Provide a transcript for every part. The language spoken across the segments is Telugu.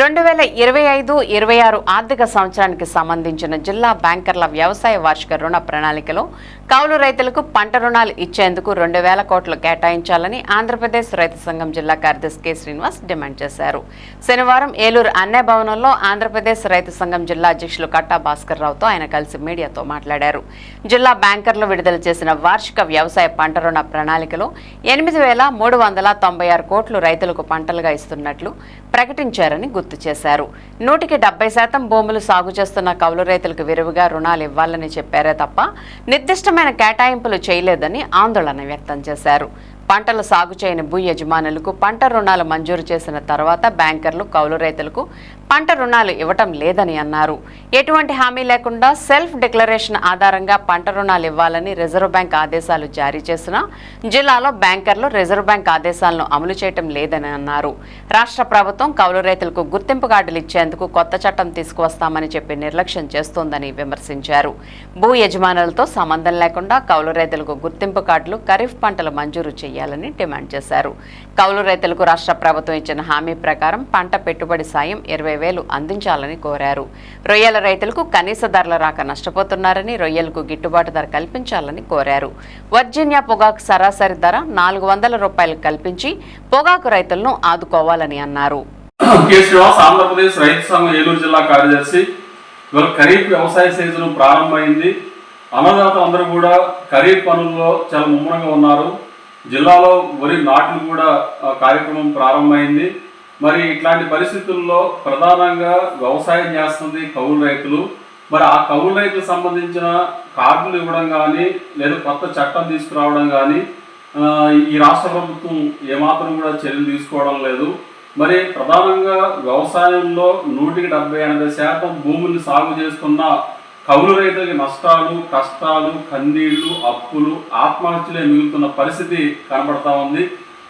రెండు వేల ఇరవై ఐదు ఇరవై ఆరు ఆర్థిక సంవత్సరానికి సంబంధించిన జిల్లా బ్యాంకర్ల వ్యవసాయ వార్షిక రుణ ప్రణాళికలో కౌలు రైతులకు పంట రుణాలు ఇచ్చేందుకు రెండు వేల కోట్లు కేటాయించాలని ఆంధ్రప్రదేశ్ రైతు సంఘం జిల్లా కార్యదర్శి కె. శ్రీనివాస్ డిమాండ్ చేశారు. శనివారం ఏలూరు అన్నే భవనంలో ఆంధ్రప్రదేశ్ రైతు సంఘం జిల్లా అధ్యక్షులు కట్టా భాస్కర్ రావుతో ఆయన కలిసి మీడియాతో మాట్లాడారు. జిల్లా బ్యాంకర్లు విడుదల చేసిన వార్షిక వ్యవసాయ పంట రుణ ప్రణాళికలో ఎనిమిది వేల మూడు వందల తొంభై ఆరు కోట్లు రైతులకు పంటలుగా ఇస్తున్నట్లు ప్రకటించారని గుర్తు చేశారు. నూటికి డెబ్బై శాతం భూములు సాగు చేస్తున్న కౌలు రైతులకు విరివిగా రుణాలు ఇవ్వాలని చెప్పారే తప్ప నిర్దిష్టమైన కేటాయింపులు చేయలేదని ఆందోళన వ్యక్తం చేశారు. పంటలు సాగు చేయని భూ యజమానులకు పంట రుణాలు మంజూరు చేసిన తర్వాత బ్యాంకర్లు కౌలు రైతులకు పంట రుణాలు ఇవ్వటం లేదని అన్నారు. ఎటువంటి హామీ లేకుండా సెల్ఫ్ డిక్లరేషన్ ఆధారంగా పంట రుణాలు ఇవ్వాలని రిజర్వ్ బ్యాంక్ ఆదేశాలు జారీ చేసినా జిల్లాలో బ్యాంకర్లు రిజర్వ్ బ్యాంక్ ఆదేశాలను అమలు చేయటం లేదని అన్నారు. రాష్ట్ర ప్రభుత్వం కౌలు రైతులకు గుర్తింపు కార్డులు ఇచ్చేందుకు కొత్త చట్టం తీసుకువస్తామని చెప్పి నిర్లక్ష్యం చేస్తోందని విమర్శించారు. భూ యజమానులతో సంబంధం లేకుండా కౌలు రైతులకు గుర్తింపు కార్డులు ఖరీఫ్ పంటలు మంజూరు చేయాలని డిమాండ్ చేశారు. కౌలు రైతులకు రాష్ట్ర ప్రభుత్వం ఇచ్చిన హామీ ప్రకారం పంట పెట్టుబడి సాయం ఇరవై వేలు అందించాలని కోరారు. రొయ్యల రైతులకు కనీస ధరల రాక నష్టపోతున్నారని రొయ్యలకు గిట్టుబాటు ధర కల్పించాలని కోరారు. వర్జీనియా పొగాకు సరాసరి ధర నాలుగు వందల రూపాయలు కల్పించి పొగాకు రైతులను ఆదుకోవాలని అన్నారు. ఆంధ్రప్రదేశ్ రైతు సంఘం ఏలూరు జిల్లా కార్యదర్శి ఇవాళ ఖరీఫ్ వ్యవసాయ సీజన్ ప్రారంభమైంది. అన్నదాతలు అందరూ కూడా ఖరీఫ్ పనుల్లో చాలా ముమ్మరంగా ఉన్నారు. జిల్లాలో వరి నాట్లు కూడా కార్యక్రమం ప్రారంభమైంది. మరి ఇట్లాంటి పరిస్థితుల్లో ప్రధానంగా వ్యవసాయం చేస్తుంది కౌలు రైతులు. మరి ఆ కౌలు రైతులకు సంబంధించిన కార్డులు ఇవ్వడం కానీ లేదా కొత్త చట్టం తీసుకురావడం కానీ ఈ రాష్ట్ర ప్రభుత్వం ఏమాత్రం కూడా చర్యలు తీసుకోవడం లేదు. మరి ప్రధానంగా వ్యవసాయంలో నూటికి డెబ్బై ఎనభై శాతం భూముల్ని సాగు చేస్తున్న కౌలు రైతులకి నష్టాలు కష్టాలు కన్నీళ్ళు అప్పులు ఆత్మహత్యలే మిగులుతున్న పరిస్థితి కనబడతా ఉంది.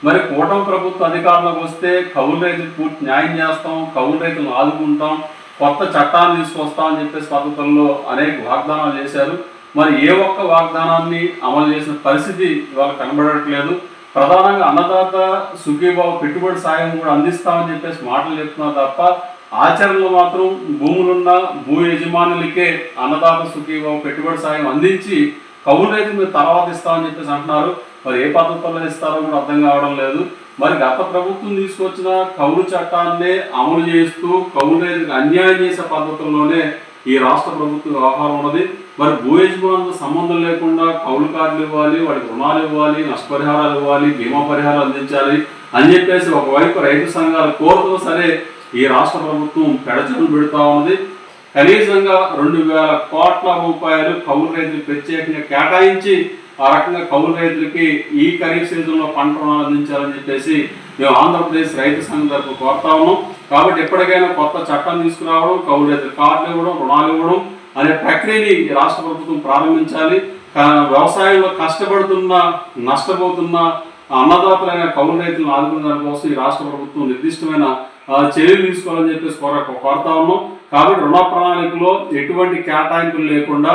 మరి కూటమి ప్రభుత్వ అధికారంలోకి వస్తే కౌలు రైతులు పూర్తి న్యాయం చేస్తాం కౌలు రైతులను ఆదుకుంటాం కొత్త చట్టాన్ని తీసుకొస్తాం అని చెప్పేసి పద్ధతుల్లో అనేక వాగ్దానాలు చేశారు. మరి ఏ ఒక్క వాగ్దానాన్ని అమలు చేసిన పరిస్థితి ఇవాళ కనబడట్లేదు. ప్రధానంగా అన్నదాత సుఖీబాబు పెట్టుబడి సాయం కూడా అందిస్తామని చెప్పేసి మాటలు చెప్తున్నారు తప్ప ఆచరణలో మాత్రం భూములున్న భూ యజమానులకే అన్నదాత సుఖీబాబు పెట్టుబడి సాయం అందించి కౌలు రైతు మీరు తర్వాత ఇస్తామని చెప్పేసి అంటున్నారు. మరి ఏ పద్ధతుల్లో ఇస్తారో కూడా అర్థం కావడం లేదు. మరి గత ప్రభుత్వం తీసుకొచ్చిన కౌలు చట్టాన్నే అమలు చేస్తూ కౌలు రైతులకు అన్యాయం చేసే పద్ధతుల్లోనే ఈ రాష్ట్ర ప్రభుత్వం వ్యవహారం ఉన్నది. మరి భూ యజమానులతో సంబంధం లేకుండా కౌలు కార్డులు ఇవ్వాలి వాడికి రుణాలు ఇవ్వాలి నష్టపరిహారాలు ఇవ్వాలి బీమా పరిహారాలు అందించాలి అని చెప్పేసి ఒకవైపు రైతు సంఘాలు కోరుతూ సరే ఈ రాష్ట్ర ప్రభుత్వం పెడచలు పెడుతూ ఉంది. కనీసంగా రెండు వేల కోట్ల రూపాయలు కౌలు రైతులు ప్రత్యేకంగా కేటాయించి ఆ రకంగా కౌలు రైతులకి ఈ ఖరీఫ్ సీజన్లో పంట రుణాలు అందించాలని చెప్పేసి మేము ఆంధ్రప్రదేశ్ రైతు సంఘం తరపు కోరుతా ఉన్నాం. కాబట్టి ఎప్పటికైనా కొత్త చట్టం తీసుకురావడం కౌలు రైతులు కార్డులు ఇవ్వడం రుణాలు ఇవ్వడం అనే ప్రక్రియని ఈ రాష్ట్ర ప్రభుత్వం ప్రారంభించాలి. వ్యవసాయంలో కష్టపడుతున్న నష్టపోతున్న అన్నదాతలైన కౌలు రైతులను ఆదుకునే దానికోసం ఈ రాష్ట్ర ప్రభుత్వం నిర్దిష్టమైన చర్యలు తీసుకోవాలని చెప్పేసి కోర కోరుతా ఉన్నాం. కాబట్టి రుణ ప్రణాళికలో ఎటువంటి కేటాయింపులు లేకుండా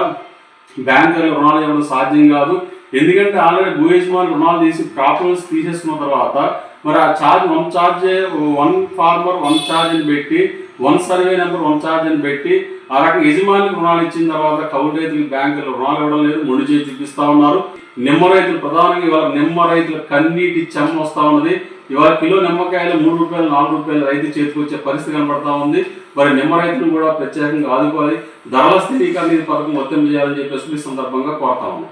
బ్యాంకులు రుణాలు ఇవ్వడం సాధ్యం కాదు. ఎందుకంటే ఆల్రెడీ భూ యజమాని రుణాలు తీసి ప్రాపర్స్ తీసేసుకున్న తర్వాత మరి ఆ charge one charge one former one charge అని పెట్టి one survey number one charge అని పెట్టి ఆ రకంగా యజమానికి రుణాలు ఇచ్చిన తర్వాత కౌలు రైతులకు బ్యాంకులు రుణాలు ఇవ్వడం లేదు. మొండి చేసి చూపిస్తా ఉన్నారు. నిమ్మ రైతులు ప్రధానంగా ఇవాళ నిమ్మ రైతుల కన్నీటి చెమ్మ వస్తా ఉన్నది. ఇవాళ కిలో నిమ్మకాయలు మూడు రూపాయలు నాలుగు రూపాయలు రైతు చేతికి వచ్చే పరిస్థితి కనబడతా ఉంది. మరి నిమ్మ రైతులు కూడా ప్రత్యేకంగా ఆదుకోవాలి. ధరల స్థిరీకరణ పథకం వర్తింపజేయాలని చెప్పేసి సందర్భంగా కోరుతా ఉన్నాం.